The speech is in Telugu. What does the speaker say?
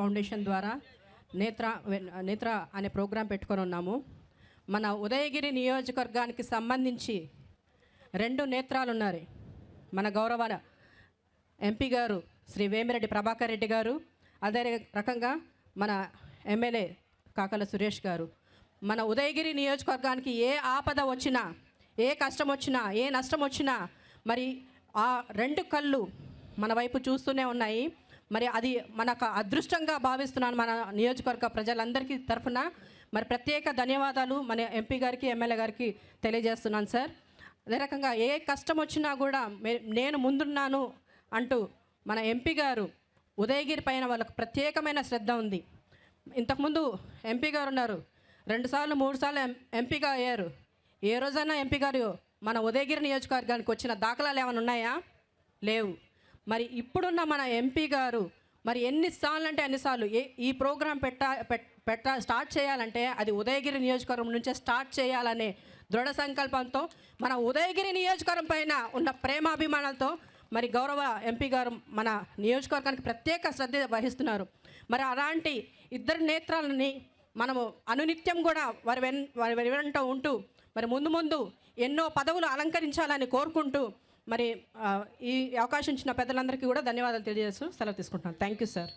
ఫౌండేషన్ ద్వారా నేత్ర నేత్ర అనే ప్రోగ్రాం పెట్టుకొని ఉన్నాము. మన ఉదయగిరి నియోజకవర్గానికి సంబంధించి రెండు నేత్రాలు ఉన్నారు మన గౌరవ ఎంపీ గారు శ్రీ వేమిరెడ్డి ప్రభాకర్ రెడ్డి గారు అదే రకంగా మన ఎమ్మెల్యే కాకల సురేష్ గారు. మన ఉదయగిరి నియోజకవర్గానికి ఏ ఆపద వచ్చినా ఏ కష్టం వచ్చినా ఏ నష్టం వచ్చినా మరి ఆ రెండు కళ్ళు మన వైపు చూస్తూనే ఉన్నాయి. మరి అది మనకు అదృష్టంగా భావిస్తున్నాను మన నియోజకవర్గ ప్రజలందరికీ తరఫున. మరి ప్రత్యేక ధన్యవాదాలు మన ఎంపీ గారికి ఎమ్మెల్యే గారికి తెలియజేస్తున్నాను సార్. అదే రకంగా ఏ కష్టం వచ్చినా కూడా నేను ముందున్నాను అంటూ మన ఎంపీ గారు ఉదయగిరి పైన వాళ్ళకు ప్రత్యేకమైన శ్రద్ధ ఉంది. ఇంతకుముందు ఎంపీ గారు ఉన్నారు. రెండుసార్లు మూడుసార్లు ఎం ఎంపీగా అయ్యారు. ఏ రోజైనా ఎంపీ గారు మన ఉదయగిరి నియోజకవర్గానికి వచ్చిన దాఖలాలు ఏమైనా ఉన్నాయా? లేవు. మరి ఇప్పుడున్న మన ఎంపీ గారు మరి ఎన్నిసార్లు అంటే ఎన్నిసార్లు ఏ ఈ ప్రోగ్రాం పెట్ట పెట్ట స్టార్ట్ చేయాలంటే అది ఉదయగిరి నియోజకవర్గం నుంచే స్టార్ట్ చేయాలనే దృఢ సంకల్పంతో మన ఉదయగిరి నియోజకవర్గం పైన ఉన్న ప్రేమాభిమానాలతో మరి గౌరవ ఎంపీ గారు మన నియోజకవర్గానికి ప్రత్యేక శ్రద్ధ వహిస్తున్నారు. మరి అలాంటి ఇద్దరు నేత్రాలని మనము అనునిత్యం కూడా వారి వెన్ వారి వెంట ఉంటూ మరి ముందు ముందు ఎన్నో పదవులు అలంకరించాలని కోరుకుంటూ మరి ఈ అవకాశం ఇచ్చిన పెద్దలందరికీ కూడా ధన్యవాదాలు తెలియజేస్తూ సెలవు తీసుకుంటున్నాను. Thank you sir.